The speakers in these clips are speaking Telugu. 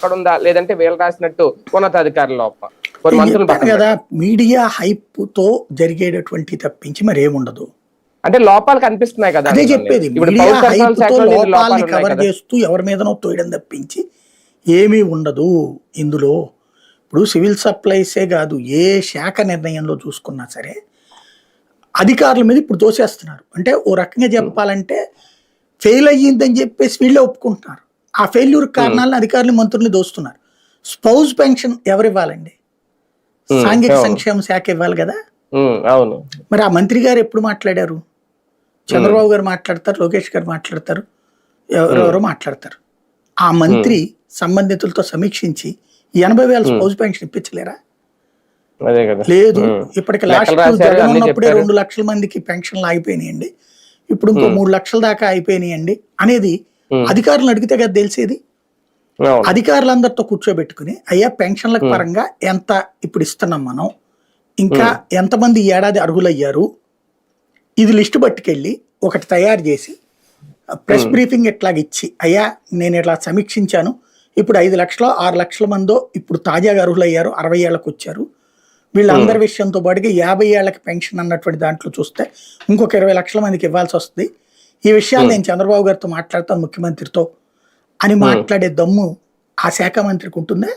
అక్కడ ఉందా లేదంటే వీళ్ళు రాసినట్టు ఉన్నతాధికారుల లోపం కొన్ని మంత్రులు చెప్పాను పక్కన కదా మీడియా హైప్తో జరిగేటటువంటి తప్పించి మరి ఏముండదు అంటే లోపాలు కనిపిస్తున్నాయి కదా అదే. చెప్పేది లోపాలు లోపాలని కవర్. చేస్తూ ఎవరి మీదనో తోయడం తప్పించి ఏమీ ఉండదు ఇందులో. ఇప్పుడు సివిల్ సప్లైసే కాదు ఏ శాఖ నిర్ణయంలో చూసుకున్నా సరే అధికారుల మీద ఇప్పుడు తోసేస్తున్నారు. అంటే ఓ రకంగా చెప్పాలంటే ఫెయిల్ అయ్యిందని చెప్పేసి వీళ్ళే ఒప్పుకుంటున్నారు. ఆ ఫెయిల్యూర్ కారణాలను అధికారులు మంత్రుల్ని దోస్తున్నారు. స్పౌజ్ పెన్షన్ ఎవరు ఇవ్వాలండి Hmm, సాంఘిక. సంక్షేమ శాఖ ఇవ్వాలి కదా? ఉమ్, అవును. మరి ఆ మంత్రి గారు ఎప్పుడు మాట్లాడారు? చంద్రబాబు గారు మాట్లాడతారు లోకేష్ గారు మాట్లాడతారు ఎవరెవరో మాట్లాడతారు. ఆ మంత్రి సంబంధితులతో సమీక్షించి ఎనభై వేల స్పౌజ్ పెన్షన్ ఇప్పించలేరా? లేదు. ఇప్పటికి లాస్ట్ జగన్ ఉన్నప్పుడే. రెండు లక్షల మందికి పెన్షన్లు ఆగిపోయినాయండి. ఇప్పుడు ఇంకో మూడు లక్షల దాకా అయిపోయినాయండి అనేది. అధికారులను అడిగితే కదా తెలిసేది? అధికారులందరితో కూర్చోబెట్టుకుని అయ్యా పెన్షన్ల పరంగా ఎంత ఇప్పుడు ఇస్తున్నాం మనం? ఇంకా ఎంతమంది ఏడాది అర్హులయ్యారు? ఇది లిస్టు పట్టుకెళ్ళి ఒకటి తయారు చేసి ప్రెస్ బ్రీఫింగ్ ఇట్లాగ ఇచ్చి అయ్యా నేను ఇట్లా సమీక్షించాను. ఇప్పుడు ఐదు లక్షల ఆరు లక్షల మందో ఇప్పుడు తాజాగా అర్హులయ్యారు అరవై ఏళ్ళకి వచ్చారు. వీళ్ళందరి విషయంతో పాటుగా యాభై ఏళ్ళకి పెన్షన్ అన్నటువంటి దాంట్లో చూస్తే ఇంకొక ఇరవై లక్షల మందికి ఇవ్వాల్సి వస్తుంది. ఈ విషయాలు నేను చంద్రబాబు గారితో మాట్లాడతాను ముఖ్యమంత్రితో అని మాట్లాడే దమ్ము ఆ శాఖ మంత్రికి ఉంటుందా?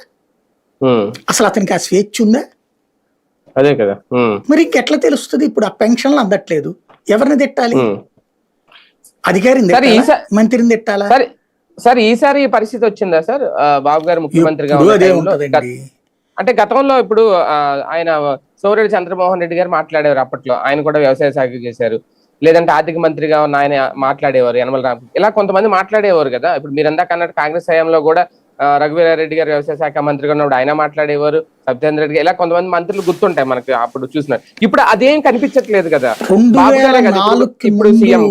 అసలు అతనికి ఆ స్వేచ్ఛ ఉందా? అదే కదా. మరి ఇంకెట్లా తెలుస్తుంది? ఇప్పుడు ఆ పెన్షన్లు అందట్లేదు. ఎవరిని తిట్టాలి. అధికారిని మంత్రిని తిట్టాలా? సార్ సార్ ఈసారి ఈ పరిస్థితి వచ్చిందా సార్? బాబు గారు ముఖ్యమంత్రిగా అంటే గతంలో ఇప్పుడు ఆయన సోరెడ్డి చంద్రమోహన్ రెడ్డి గారు మాట్లాడేవారు అప్పట్లో. ఆయన కూడా వ్యవసాయ శాఖ చేశారు. లేదంటే ఆర్థిక మంత్రిగా ఉన్న ఆయన మాట్లాడేవారు యనమల రామ్. ఇలా కొంతమంది మాట్లాడేవారు కదా. ఇప్పుడు మీరు ఎందాక అన్నట్టు కాంగ్రెస్ హయాంలో కూడా రఘువీరారెడ్డి గారు వ్యవసాయ శాఖ మంత్రిగా ఉన్నప్పుడు ఆయన మాట్లాడేవారు సత్యేంద్ర రెడ్డి ఇలా కొంతమంది మంత్రులు గుర్తుంటాయి మనకి అప్పుడు చూసినారు ఇప్పుడు అదేం కనిపించట్లేదు కదా. ఇప్పుడు- సీఎం